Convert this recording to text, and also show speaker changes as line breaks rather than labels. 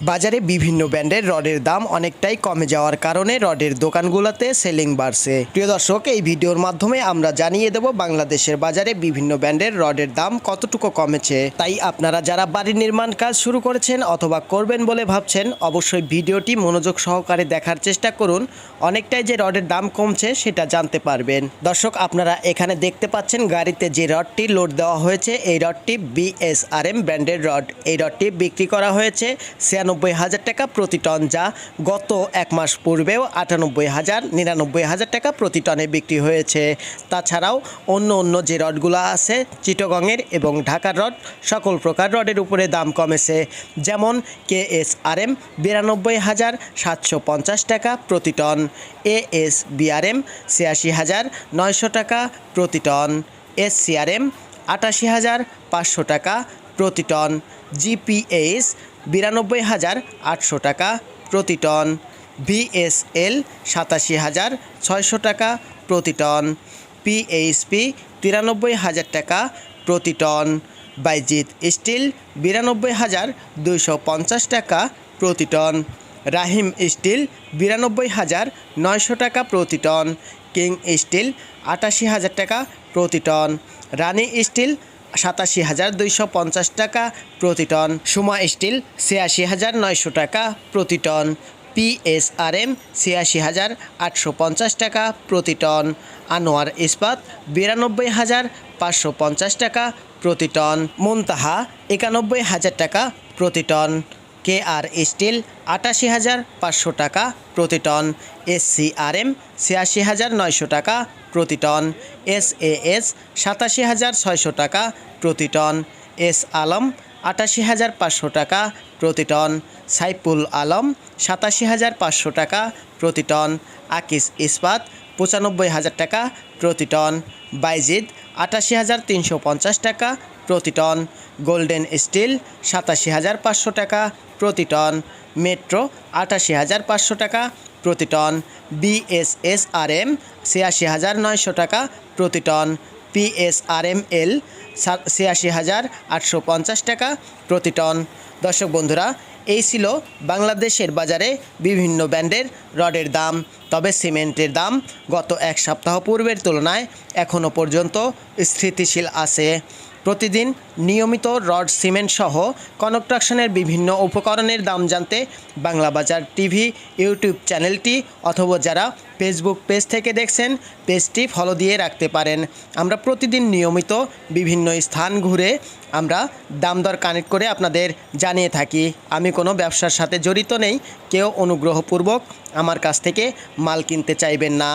বাজারে বিভিন্ন ব্র্যান্ডের রডের দাম অনেকটাই কমে যাওয়ার কারণে রডের দোকানগুলোতে সেলিং বাড়ছে। প্রিয় দর্শক, এই ভিডিওর মাধ্যমে আমরা জানিয়ে দেব বাংলাদেশের বাজারে বিভিন্ন ব্র্যান্ডের রডের দাম কতটুকু কমেছে। তাই আপনারা যারা বাড়ির নির্মাণ কাজ শুরু করেছেন অথবা করবেন বলে ভাবছেন, অবশ্যই ভিডিওটি মনোযোগ সহকারে দেখার চেষ্টা করুন। অনেকটাই যে রডের দাম কমছে সেটা জানতে পারবেন। দর্শক, আপনারা এখানে দেখতে পাচ্ছেন গাড়িতে যে রডটি লোড দেওয়া হয়েছে, এই রডটি বিএসআরএম ব্র্যান্ডের রড। এই রডটি বিক্রি করা হয়েছে ছিয়ানব্বই হাজার টাকা প্রতি টন যা গত এক মাস পূর্বেও আটানব্বই হাজার, নিরানব্বই হাজার টাকা প্রতি টনে বিক্রি হয়েছে। তাছাড়াও অন্য অন্য যে রডগুলো আছে, চিটগংয়ের এবং ঢাকার রড, সকল প্রকার রডের উপরে দাম কমেছে। যেমন কে এস আর এম বিরানব্বই হাজার, সাতশো পঞ্চাশ টাকা প্রতি টন। এ এস বিআরএম ছিয়াশি হাজার, নয়শো টাকা প্রতি টন। এস সিআরএম আটাশি হাজার, পাঁচশো টাকা প্রতি টন। জিপিএস বিরানব্বই হাজার আটশো টাকা প্রতি টন। ভিএসএল সাতাশি হাজার ছয়শো টাকা প্রতি টন। পিএইচপি তিরানব্বই হাজার টাকা প্রতি টন। বাইজিৎ স্টিল বিরানব্বই হাজার দুইশো পঞ্চাশ টাকা প্রতি টন। রাহিম স্টিল বিরানব্বই হাজার নয়শো টাকা প্রতি টন। কিং স্টিল আটাশি হাজার টাকা প্রতি টন। রানি স্টিল সাতাশি হাজার দুইশো পঞ্চাশ টাকা প্রতি টন। সুমা স্টিল, ছিয়াশি হাজার নয়শো টাকা প্রতি টন। পিএসআরএম ছিয়াশি হাজার আটশো পঞ্চাশ টাকা প্রতি টন। আনোয়ার ইস্পাত, বিরানব্বই হাজার পাঁচশো পঞ্চাশ টাকা প্রতি টন। মুনতাহা, একানব্বই হাজার টাকা প্রতি টন। কে আর স্টিল আটাশি হাজার পাঁচশো টাকা প্রতি টন। এসসিআরএম ছিয়াশি হাজার নয়শো টাকা প্রতি টন। এস এ এস সাতাশি হাজার ছয়শো টাকা প্রতি টন। এস আলম আটাশি হাজার পাঁচশো টাকা প্রতি টন। সাইফুল আলম সাতাশি হাজার পাঁচশো টাকা প্রতি টন। আকিস ইস্পাত পঁচানব্বই হাজার টাকা প্রতি টন। বাইজিদ, আটাশি হাজার তিনশো পঞ্চাশ টাকা প্রতি টন। গোল্ডেন স্টিল, সাতাশি হাজার পাঁচশো টাকা প্রতি টন। মেট্রো, আটাশি হাজার পাঁচশো টাকা প্রতি টন। বিএসএসআরএম ছিয়াশি হাজার নয়শো টাকা প্রতি টন। পিএসআরএমএল ছিয়াশি হাজার আটশো পঞ্চাশ টাকা প্রতি টন। দর্শক বন্ধুরা এই ছিল বাংলাদেশের বাজারে বিভিন্ন ব্র্যান্ডের রডের দাম। তবে সিমেন্টের দাম গত এক সপ্তাহ পূর্বের তুলনায় এখনও পর্যন্ত স্থিতিশীল আছে। প্রতিদিন নিয়মিত রড, সিমেন্ট সহ কনস্ট্রাকশনের বিভিন্ন উপকরণের দাম জানতে বাংলা বাজার টিভি, ইউটিউব চ্যানেলটি অথবা যারা ফেসবুক পেজ থেকে দেখছেন, পেজটি ফলো দিয়ে রাখতে পারেন। আমরা প্রতিদিন নিয়মিত বিভিন্ন স্থান ঘুরে আমরা দাম দর কানেক্ট করে আপনাদের জানিয়ে থাকি। আমি কোনো ব্যবসার সাথে জড়িত নেই, কেউ অনুগ্রহপূর্বক আমার কাছ থেকে মাল কিনতে চাইবেন না।